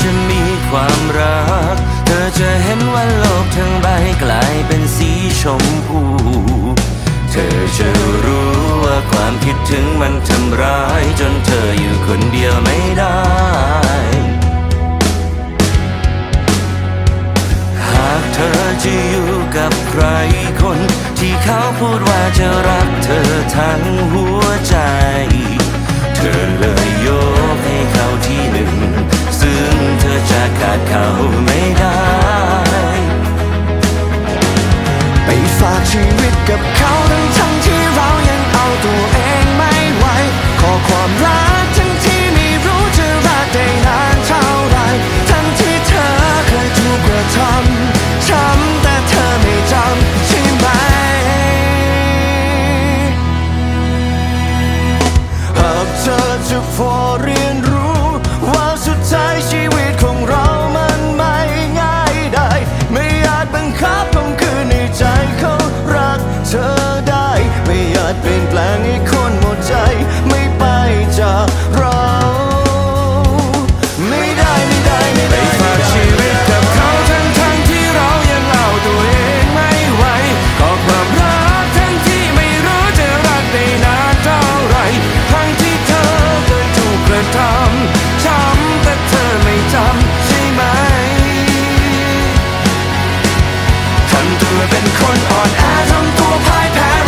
จะมีความรัก เธอจะเห็นว่าโลกทั้งใบกลายเป็นสีชมพู เธอจะรู้ว่าความคิดถึงมันทำร้าย จนเธออยู่คนเดียวไม่ได้ หากเธอจะอยู่กับใครคน ที่เขาพูดว่าจะรักเธอทั้งหัวใจ เธอเลย cacao, né? ตัวเป็นคนอ่อนแอทำตัวพ่ายแพ้